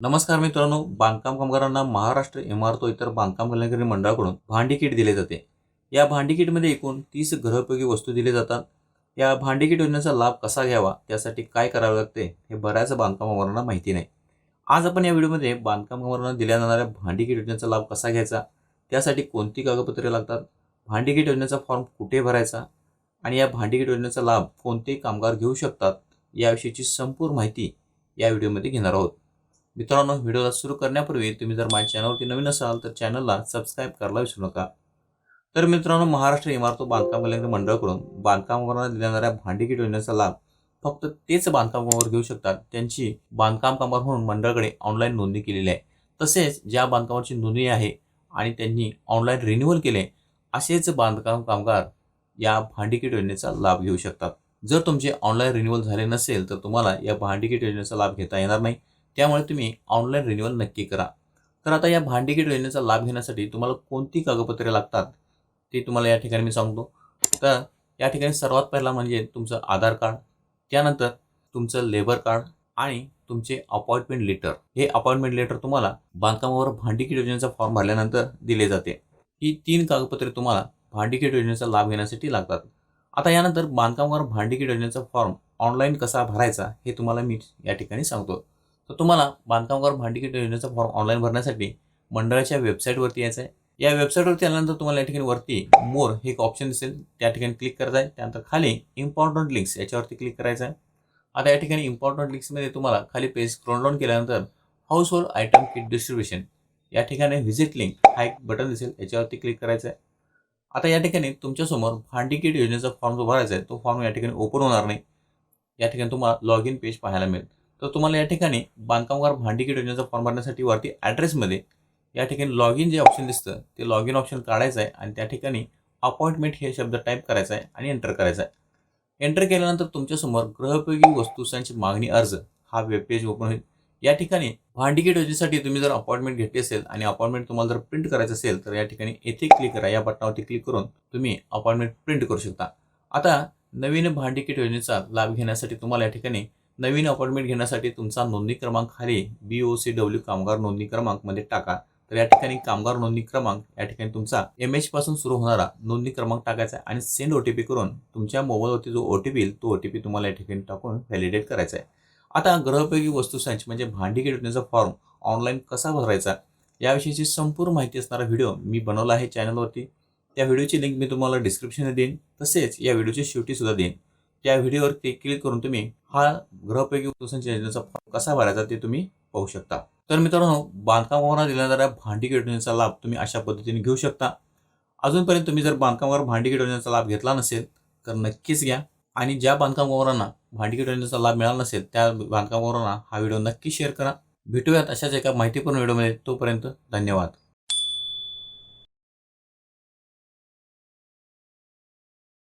नमस्कार मित्रांनो बांधकाम कामगारांना महाराष्ट्र इमारत व इतर बांधकाम कल्याणकारी मंडळाकडून भांडी किट दिले जाते. या भांडी किटमध्ये एकूण तीस गृहोपयोगी वस्तू दिले जातात. या भांडी किट योजनेचा लाभ कसा घ्यावा त्यासाठी काय करावे लागते हे बऱ्याच बांधकाम कामगारांना माहिती नाही. आज आपण या व्हिडिओमध्ये बांधकाम कामगारांना दिल्या जाणाऱ्या भांडी किट योजनेचा लाभ कसा घ्यायचा त्यासाठी कोणती कागदपत्रे लागतात भांडी किट योजनेचा फॉर्म कुठे भरायचा आणि या भांडी किट योजनेचा लाभ कोणते कामगार घेऊ शकतात याविषयीची संपूर्ण माहिती या व्हिडिओमध्ये घेणार आहोत. मित्रांनो व्हिडिओला सुरू करण्यापूर्वी तुम्ही जर माझ्या चॅनलवरती नवीन असाल तर चॅनलला सबस्क्राईब करायला विसरू नका. तर मित्रांनो महाराष्ट्र इमारत बांधकाम कल्याण मंडळाकडून बांधकाम दिल्या जाणाऱ्या भांडीकीट योजनेचा लाभ फक्त तेच बांधकाम कामावर घेऊ शकतात. त्यांची बांधकाम कामगार म्हणून मंडळाकडे ऑनलाईन नोंदणी केलेली आहे. तसेच ज्या बांधकामाची नोंदणी आहे आणि त्यांनी ऑनलाईन रिन्युअल केले असेच बांधकाम कामगार या भांडीकीट योजनेचा लाभ घेऊ शकतात. जर तुमचे ऑनलाईन रिन्युअल झाले नसेल तर तुम्हाला या भांडीकीट योजनेचा लाभ घेता येणार नाही. त्यामुळे तुम्ही ऑनलाईन रिन्युअल नक्की करा. तर आता या भांडी योजनेचा लाभ घेण्यासाठी तुम्हाला कोणती कागदपत्रे लागतात? ते तुम्हाला या ठिकाणी मी सांगतो. तर या ठिकाणी सर्वात पहिला म्हणजे तुमचं आधार कार्ड त्यानंतर तुमचं लेबर कार्ड आणि तुमचे अपॉइंटमेंट लेटर. हे अपॉइंटमेंट लेटर तुम्हाला बांधकामावर भांडीकीट योजनेचा फॉर्म भरल्यानंतर दिले जाते. ही तीन कागदपत्रे तुम्हाला भांडीकीट योजनेचा लाभ घेण्यासाठी लागतात. आता यानंतर बांधकामावर भांडीकीट योजनेचा फॉर्म ऑनलाईन कसा भरायचा हे तुम्हाला मी या ठिकाणी सांगतो. तर तुम्हाला बांधकामगार भांडीकट योजनेचा फॉर्म ऑनलाईन भरण्यासाठी मंडळाच्या वेबसाईटवरती यायचं आहे. या वेबसाईटवरती आल्यानंतर तुम्हाला या ठिकाणी वरती मोर हे एक ऑप्शन दिसेल. त्या ठिकाणी क्लिक करायचं आहे. त्यानंतर खाली इम्पॉर्टंट लिंक्स याच्यावरती क्लिक करायचं आहे. आता या ठिकाणी इम्पॉर्टंट लिंक्समध्ये तुम्हाला खाली पेज स्क्रोल डाऊन केल्यानंतर household item kit distribution या ठिकाणी व्हिजिट लिंक हा एक बटन दिसेल. याच्यावरती क्लिक करायचं आहे. आता या ठिकाणी तुमच्यासमोर भांडी किट योजनेचा फॉर्म जो भरायचा आहे तो फॉर्म या ठिकाणी ओपन होणार नाही. या ठिकाणी तुम्हाला लॉग इन पेज पाहायला मिळेल. तर तुम्हाला या ठिकाणी बांधकामगार भांडीकीट योजनेचा फॉर्म भरण्यासाठी वरती ॲड्रेसमध्ये या ठिकाणी लॉग इन जे ऑप्शन दिसतं ते लॉग इन ऑप्शन काढायचं आहे आणि त्या ठिकाणी अपॉइंटमेंट हे शब्द टाईप करायचा आहे आणि एंटर करायचा आहे. एंटर केल्यानंतर तुमच्यासमोर गृहोपयोगी वस्तूंची मागणी अर्ज हा वेब पेज ओपन होईल. या ठिकाणी भांडीकीट योजनेसाठी तुम्ही जर अपॉइंटमेंट घेतली असेल आणि अपॉइंटमेंट तुम्हाला जर प्रिंट करायचं असेल तर या ठिकाणी येथे क्लिक करा. या बटनावरती क्लिक करून तुम्ही अपॉइंटमेंट प्रिंट करू शकता. आता नवीन भांडीकीट योजनेचा लाभ घेण्यासाठी तुम्हाला या ठिकाणी नवीन अपॉइंटमेंट घेण्यासाठी तुमचा नोंदणी क्रमांक खाली बी ओ सी डब्ल्यू कामगार नोंदणी क्रमांकमध्ये टाका. तर या ठिकाणी कामगार नोंदणी क्रमांक या ठिकाणी तुमचा एम एच पासून सुरू होणारा नोंदणी क्रमांक टाकायचा आहे आणि सेंड ओ टी पी करून तुमच्या मोबाईलवरती जो ओ टी पी येईल तो ओ टी पी तुम्हाला या ठिकाणी टाकून व्हॅलिडेट करायचा आहे. आता ग्रहपैकी वस्तू संच म्हणजे भांडी घेण्याचा फॉर्म ऑनलाईन कसा भरायचा याविषयीची संपूर्ण माहिती असणारा व्हिडिओ मी बनवला आहे चॅनलवरती त्या व्हिडिओची लिंक मी तुम्हाला डिस्क्रिप्शनमध्ये देईन तसेच या व्हिडिओची शेवटीसुद्धा देईन. त्या व्हिडिओवरती क्लिक करून तुम्ही हा ग्रहपैकी वस्तू योजनेचा फॉर्म कसा भरायचा ते तुम्ही पाहू शकता. तर मित्रांनो बांधकामावर दिल्या जाणाऱ्या भांडी योजनेचा लाभ तुम्ही अशा पद्धतीने घेऊ शकता. अजूनपर्यंत तुम्ही जर बांधकामावर भांडी योजनेचा लाभ घेतला नसेल तर नक्कीच घ्या. आणि ज्या बांधकामावरांना भांडी योजनेचा लाभ मिळाला नसेल त्या बांधकामावरांना हा व्हिडिओ नक्की शेअर करा. भेटूयात अशाच एका माहितीपूर्ण व्हिडिओमध्ये. तोपर्यंत धन्यवाद.